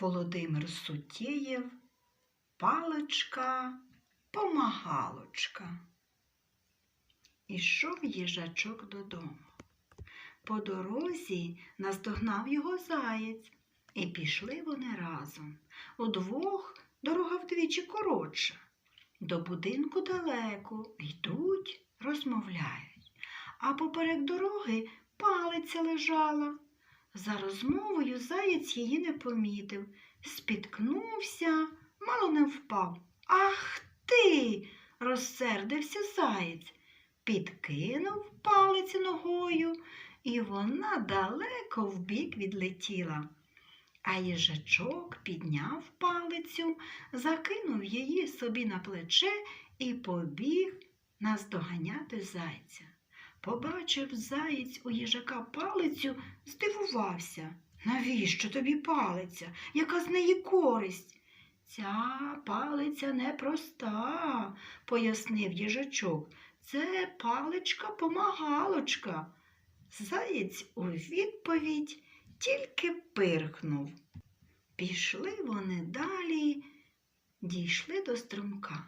Володимир Сутєєв, паличка, помагалочка. Ішов їжачок додому. По дорозі наздогнав його заєць, і пішли вони разом. Удвох дорога вдвічі коротша. До будинку далеко йдуть, розмовляють, а поперек дороги палиця лежала. За розмовою заєць її не помітив, спіткнувся, мало не впав. Ах ти! розсердився заєць, підкинув палицю ногою, і вона далеко вбік відлетіла. А їжачок підняв палицю, закинув її собі на плече і побіг наздоганяти зайця. Побачив заєць у їжака палицю, здивувався. Навіщо тобі палиця? Яка з неї користь? Ця палиця непроста, пояснив їжачок. Це паличка-помагалочка. Заєць у відповідь тільки пирхнув. Пішли вони далі, дійшли до струмка.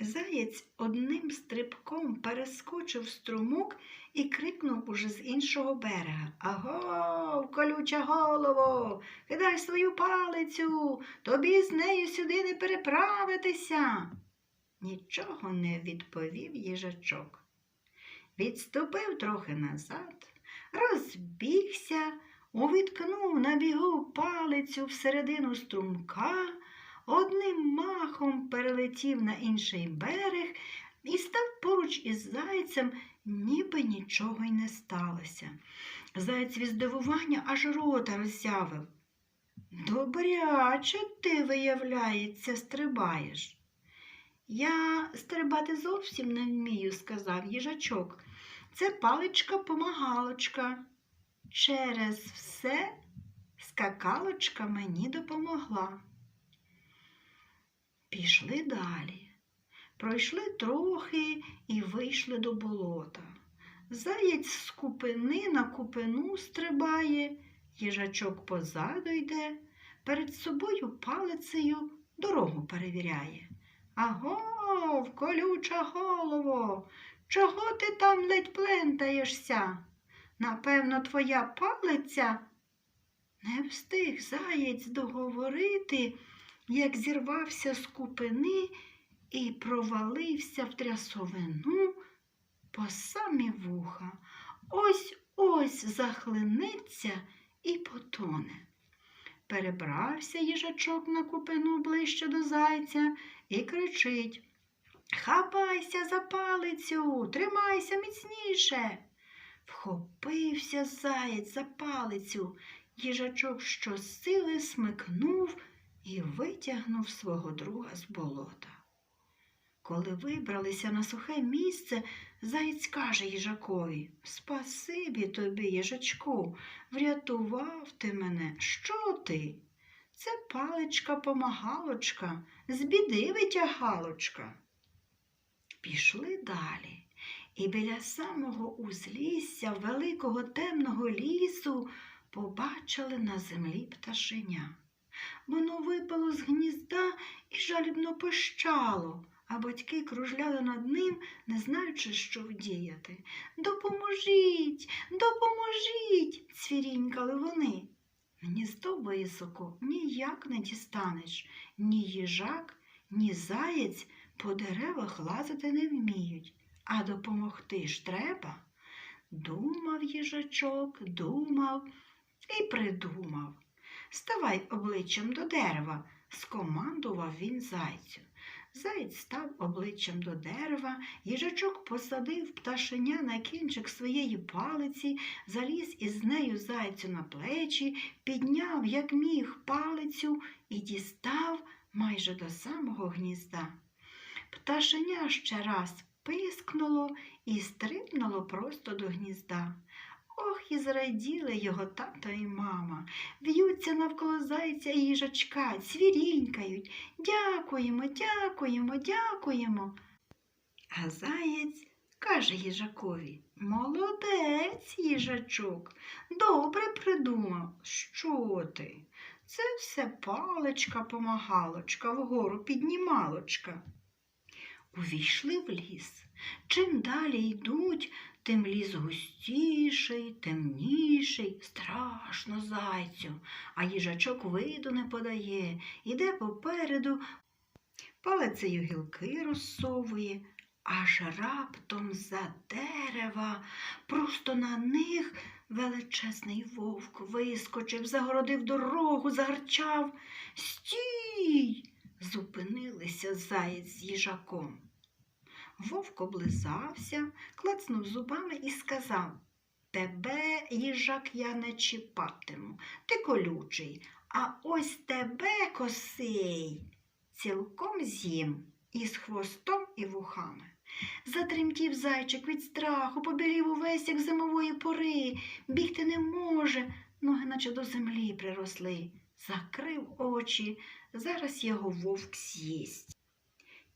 Заєць одним стрибком перескочив струмок і крикнув уже з іншого берега. Агов, колюча голово, кидай свою палицю, тобі з нею сюди не переправитися. Нічого не відповів їжачок. Відступив трохи назад, розбігся, увіткнув на бігу палицю всередину струмка, одним махом перелетів на інший берег і став поруч із зайцем, ніби нічого й не сталося. Заєць від здивування аж рота роззявив. Добряче ти, виявляється, стрибаєш. Я стрибати зовсім не вмію, сказав їжачок. Це паличка-помагалочка. Через все скакалочка мені допомогла. Пішли далі. Пройшли трохи і вийшли до болота. Заєць з купини на купину стрибає, їжачок позаду йде, перед собою палицею дорогу перевіряє. Агов, колюча голово, чого ти там ледь плентаєшся? Напевно, твоя палиця не встиг заєць договорити, як зірвався з купини і провалився в трясовину по самі вуха. Ось ось захлинеться і потоне. Перебрався їжачок на купину ближче до зайця і кричить Хапайся за палицю, тримайся міцніше. Вхопився заєць за палицю, їжачок щосили смикнув і витягнув свого друга з болота. Коли вибралися на сухе місце, заєць каже їжакові Спасибі тобі, їжачку, врятував ти мене. Що ти? Це паличка-помагалочка, з біди витягалочка. Пішли далі, і біля самого узлісся великого темного лісу побачили на землі пташеня. Воно випало з гнізда і жалібно пищало, а батьки кружляли над ним, не знаючи, що вдіяти. Допоможіть, допоможіть, цвірінькали вони. Гніздо високо ніяк не дістанеш, ні їжак, ні заєць по деревах лазити не вміють, а допомогти ж треба. Думав їжачок, думав і придумав. Ставай обличчям до дерева, скомандував він зайцю. Заєць став обличчям до дерева, їжачок посадив пташеня на кінчик своєї палиці, заліз із нею зайцю на плечі, підняв, як міг, палицю і дістав майже до самого гнізда. Пташеня ще раз пискнуло і стрибнуло просто до гнізда. І зраділи його тато і мама. В'ються навколо зайця і їжачка, цвірінькають. Дякуємо, дякуємо, дякуємо. А заєць каже їжакові. Молодець, їжачок, добре придумав. Що ти? Це все паличка помагалочка, вгору піднімалочка. Увійшли в ліс. Чим далі йдуть, тим ліс густіший, темніший, страшно зайцю, а їжачок виду не подає, іде попереду, палицею гілки розсовує, аж раптом за дерева, просто на них величезний вовк вискочив, загородив дорогу, загарчав. Стій! Зупинилися заєць з їжаком. Вовк облизався, клацнув зубами і сказав Тебе, їжак, я не чіпатиму, ти колючий, а ось тебе, косий, цілком з'їм із хвостом і вухами. Затремтів зайчик від страху, побілів увесь, як зимової пори, бігти не може, ноги наче до землі приросли, закрив очі, зараз його вовк з'їсть.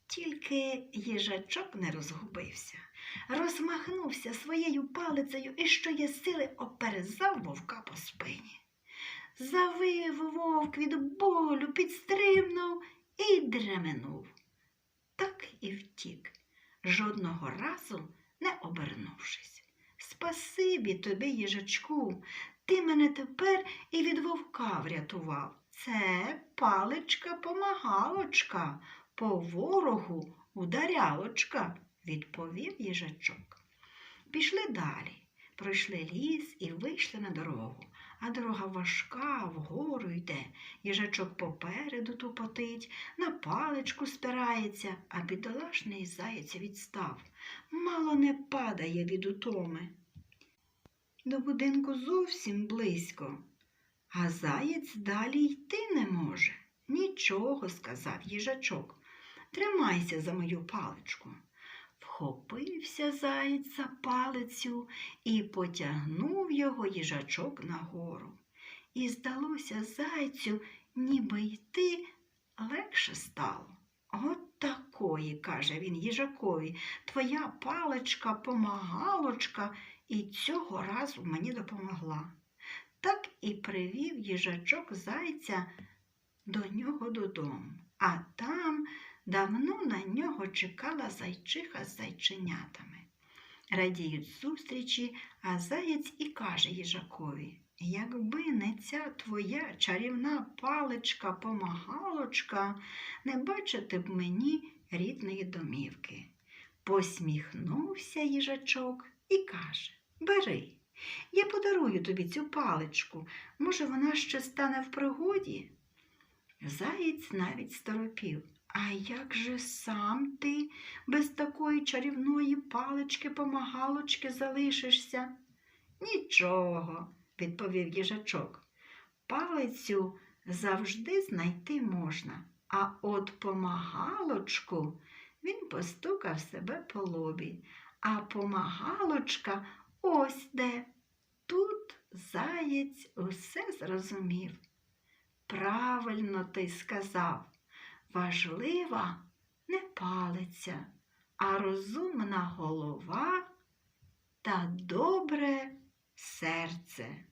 Тільки їжачок не розгубився, розмахнувся своєю палицею і, що є сили, оперезав вовка по спині. Завив вовк від болю, підстрибнув і дременув. Так і втік, жодного разу не обернувшись. Спасибі тобі, їжачку, ти мене тепер і від вовка врятував. Це паличка-помагалочка, по ворогу ударялочка, відповів їжачок. Пішли далі, пройшли ліс і вийшли на дорогу. А дорога важка, вгору йде. Їжачок попереду тупотить, на паличку спирається, а бідолашний заєць відстав. Мало не падає від утоми. До будинку зовсім близько, а заєць далі йти не може. Нічого, сказав їжачок. Тримайся за мою паличку. Вхопився заєць за палицю і потягнув його їжачок нагору. І здалося зайцю, ніби йти легше стало. От такої, каже він їжакові, твоя паличка помагалочка і цього разу мені допомогла. Так і привів їжачок зайця до нього додому, а там давно на нього чекала зайчиха з зайченятами. Радіють зустрічі, а заєць і каже їжакові Якби не ця твоя чарівна паличка помагалочка, не бачити б мені рідної домівки. Посміхнувся їжачок і каже Бери, я подарую тобі цю паличку. Може, вона ще стане в пригоді? Заєць навіть сторопів. А як же сам ти без такої чарівної палички помагалочки залишишся? Нічого, відповів їжачок. Палицю завжди знайти можна, а от помагалочку він постукав себе по лобі, а помагалочка ось де. Тут заєць усе зрозумів. Правильно ти сказав, важлива не палиця, а розумна голова та добре серце.